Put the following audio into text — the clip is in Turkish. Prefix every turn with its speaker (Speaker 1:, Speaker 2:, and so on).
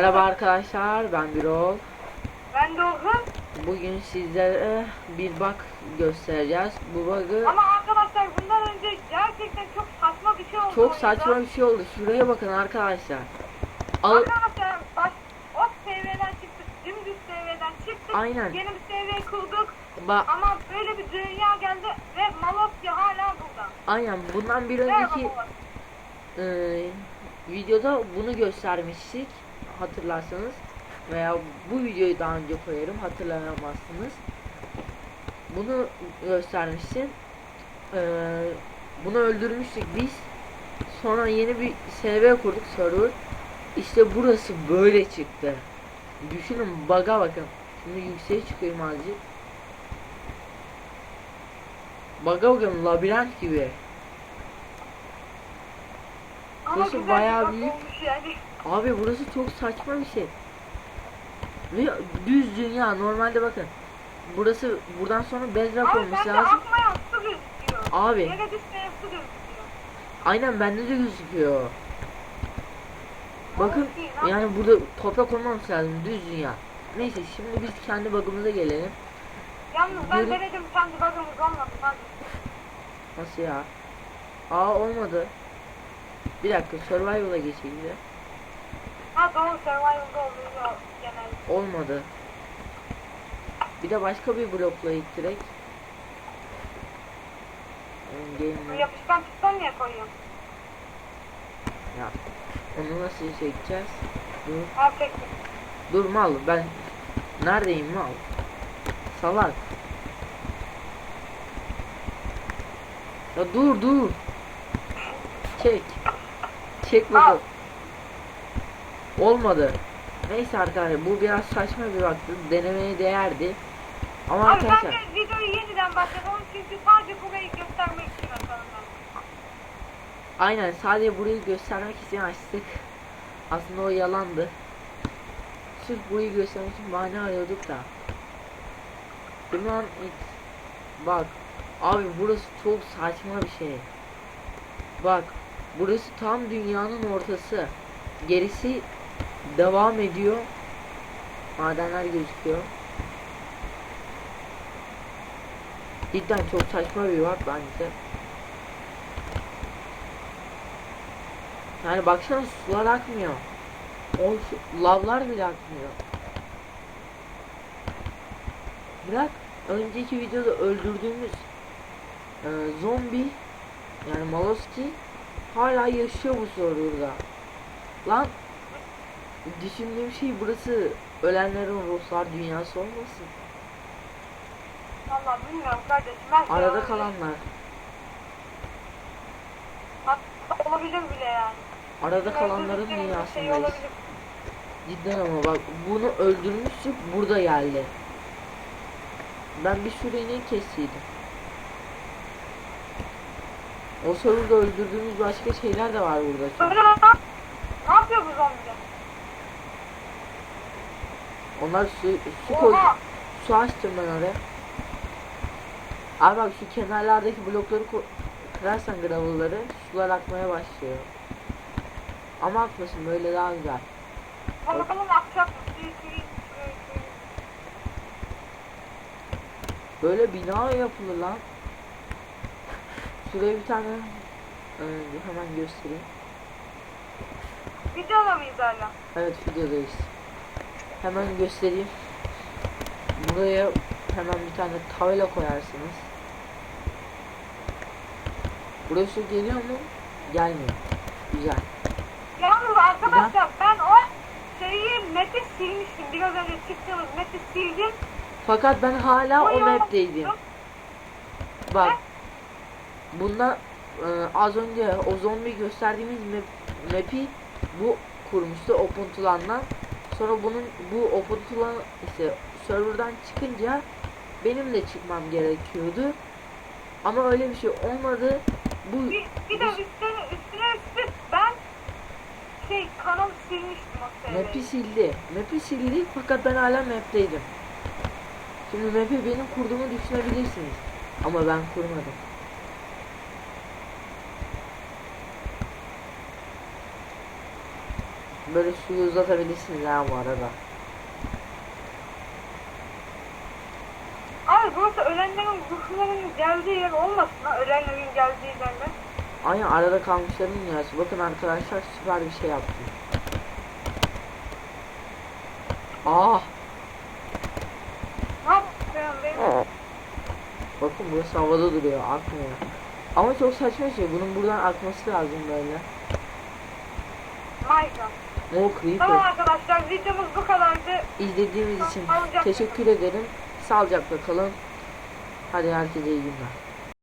Speaker 1: Merhaba arkadaşlar ben Birol.
Speaker 2: Ben Orhun.
Speaker 1: Bugün sizlere bir bug göstereceğiz. Bu bug'ı
Speaker 2: Ama arkadaşlar bundan önce gerçekten çok saçma bir şey oldu.
Speaker 1: çok saçma bir şey oldu. Şuraya bakın arkadaşlar. Al
Speaker 2: Arkadaşlar baş, o seviyeden çıktık. Dümdüz seviyeden çıktık.
Speaker 1: Aynen.
Speaker 2: Yeni bir seviye kurduk.
Speaker 1: bak
Speaker 2: Ama böyle bir dünya geldi ve Malosya hala burada.
Speaker 1: aynen bundan bir
Speaker 2: Merhaba
Speaker 1: önceki
Speaker 2: Malosya.
Speaker 1: e, videoda bunu göstermiştik. Hatırlarsanız veya bu videoyu daha önce koyarım hatırlayamazsınız. Bunu göstermiştim. E, bunu öldürmüştük biz. Sonra yeni bir SV kurduk server. İşte burası böyle çıktı. Düşünün bug'a bakın. Şimdi yükseğe çıkıyorum azıcık. Bug'a bakın labirent gibi.
Speaker 2: Ama
Speaker 1: burası bayağı
Speaker 2: bir
Speaker 1: büyük.
Speaker 2: yani.
Speaker 1: Abi burası çok saçma bir şey. Ve düz dünya normalde bakın. Burası buradan sonra bedrock
Speaker 2: Abi
Speaker 1: olması
Speaker 2: bende
Speaker 1: lazım.
Speaker 2: akmayan su gözüküyor.
Speaker 1: Abi.
Speaker 2: Yere düşmeyen su gözüküyor.
Speaker 1: Aynen bende de gözüküyor. Bakın
Speaker 2: ne
Speaker 1: yani burada toprak olmaması lazım düz dünya. Neyse şimdi biz kendi bug'ımıza gelelim.
Speaker 2: Yalnız ben
Speaker 1: Yürü.
Speaker 2: denedim kendi bagımız olmadı. Hadi.
Speaker 1: Nasıl ya? Aa olmadı. Bir dakika survival'a geçelim de.
Speaker 2: Ha doğru survival'da oluyor genelde.
Speaker 1: Olmadı. Bir de başka bir blokla git direkt. Game
Speaker 2: yapışkan piston niye koyuyorsun?
Speaker 1: ya. Onu nasıl çekeceğiz? Dur.
Speaker 2: Ha çektim.
Speaker 1: Dur mal ben neredeyim mal? Salak. Ya dur dur. Çek. Çek bakalım. Olmadı. Neyse arkadaşlar bu biraz saçma bir baktı. Denemeye değerdi. Ama
Speaker 2: Abi
Speaker 1: arkadaşlar
Speaker 2: bence videoyu yeniden başlatalım çünkü sadece burayı göstermek için atalım ben.
Speaker 1: aynen sadece burayı göstermek için açtık. Aslında o yalandı. Sırf burayı göstermek için bahane arıyorduk da. X. Bak. Abi burası çok saçma bir şey. Bak. Burası tam dünyanın ortası. Gerisi devam ediyor. Madenler gözüküyor. Cidden çok saçma bir bak bence. Yani baksana sular akmıyor. O lavlar bile akmıyor. Bırak önceki videoda öldürdüğümüz e, zombi yani Maloski hala yaşıyor bu serverda. Lan düşündüğüm şey burası ölenlerin ruhlar dünyası olmasın.
Speaker 2: Valla bilmiyorum kardeşim. Ben
Speaker 1: Arada kalanlar.
Speaker 2: Hatta olabilir bile yani.
Speaker 1: Arada kalanların
Speaker 2: Öldürdüklerimiz Şey
Speaker 1: dünyasındayız.
Speaker 2: olabilir.
Speaker 1: Cidden ama bak bunu öldürmüştük burada geldi. Ben bir sürü inek kestiydim. O serverda öldürdüğümüz başka şeyler de var burada. çünkü.
Speaker 2: Böyle lan. Ne yapıyor bu zombi?
Speaker 1: Onlar su, su koy, su açtım ben oraya. Abi bak şu kenarlardaki blokları kırarsan gravel'ları sular akmaya başlıyor. Ama akmasın böyle daha güzel.
Speaker 2: Bakalım akacak mı?
Speaker 1: Böyle bina yapılır lan. Şuraya bir tane e, hemen göstereyim.
Speaker 2: Videoda mıyız hala?
Speaker 1: Evet videodayız. Hemen göstereyim. Buraya hemen bir tane tabela koyarsınız. Burası geliyor mu? Gelmiyor. Güzel.
Speaker 2: Yalnız arkadaşlar ben o şeyi map'i silmiştim. Biraz önce çıktığımız map'i sildim.
Speaker 1: Fakat ben hala o
Speaker 2: Bayağı
Speaker 1: map'teydim. Bak. Bunda e, az önce o zombi gösterdiğimiz map, map'i bu kurmuştu Opuntulan'dan. Sonra bunun bu Opuntulan işte serverdan çıkınca benim de çıkmam gerekiyordu. Ama öyle bir şey olmadı. Bu
Speaker 2: Bir, bir de üstüne, üstüne üstlük ben şey kanalı silmiştim o seviyeyi.
Speaker 1: map'i sildi. Map'i sildi fakat ben hala map'teydim. Şimdi map'i benim kurduğumu düşünebilirsiniz. Ama ben kurmadım. Böyle suyu uzatabilirsiniz ha bu arada.
Speaker 2: Abi burası ölenlerin ruhlarının geldiği yer olmasın ha ölenlerin geldiği yerler.
Speaker 1: Aynen arada kalmışların dünyası. Bakın arkadaşlar süper bir şey yaptım. Ah
Speaker 2: Ne yapıyorum benim?
Speaker 1: bakın burası havada duruyor akmıyor. Ama çok saçma şey bunun buradan akması lazım böyle.
Speaker 2: Minecraft.
Speaker 1: No
Speaker 2: Tamam
Speaker 1: creeper.
Speaker 2: arkadaşlar videomuz bu kadardı.
Speaker 1: İzlediğiniz için teşekkür ederim. Sağlıcakla kalın. Hadi herkese iyi günler.